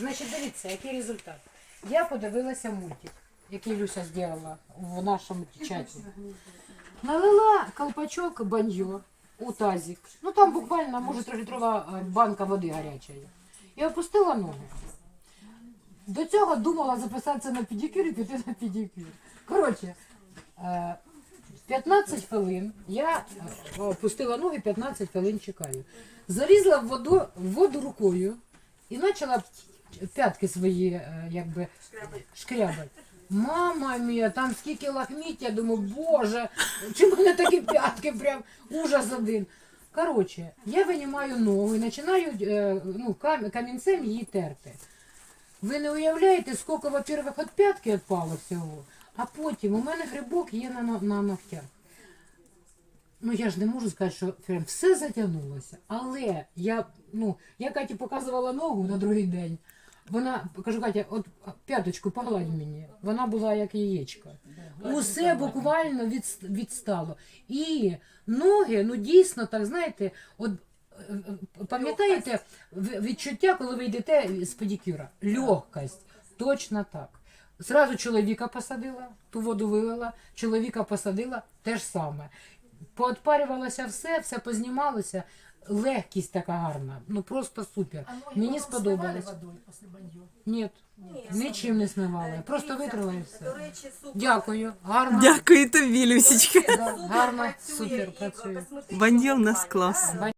Значить, дивіться, який результат. Я подивилася мультик, який Люся зробила в нашому чаті. Налила колпачок баньо у тазик. Ну там буквально, може, трилітрова е, банка води гарячої. І опустила ноги. До цього думала записатися на педикюр і піти на педикюр. Коротше, е, 15 хвилин я е, опустила ноги, 15 хвилин чекаю. Залізла в воду, воду рукою і почала п'ятки свої е, якби шкрябати. Мама мія, там скільки лахміття, я думаю, боже, чи в мене такі п'ятки, прям ужас один. Коротше, я винімаю ногу і починаю е, ну, камінцем її терти. Ви не уявляєте, скільки, во-первых, від п'ятки відпало всього, а потім у мене грибок є на, на ногтях. Ну я ж не можу сказати, що прям все затягнулося. Але я, ну, я Каті показувала ногу на другий день. Вона кажу, Катя, от п'яточку погладь мені. Вона була як яєчко. Усе буквально від, відстало. І ноги, ну дійсно так, знаєте, от е, е, пам'ятаєте відчуття, коли ви йдете з педикюра? Легкость. Точно так. Зразу чоловіка посадила, ту воду вилила, чоловіка посадила, те ж саме. Поотпарювалося все, все познімалося. Легкість така гарна, ну просто супер. Мені сподобалось. Ні, нічим не смивали. Просто Дивіться, витрила і До все. речі, супер. Дякую, гарно. Дякую тобі, Люсічка. Гарно, супер працює. Банділ нас клас.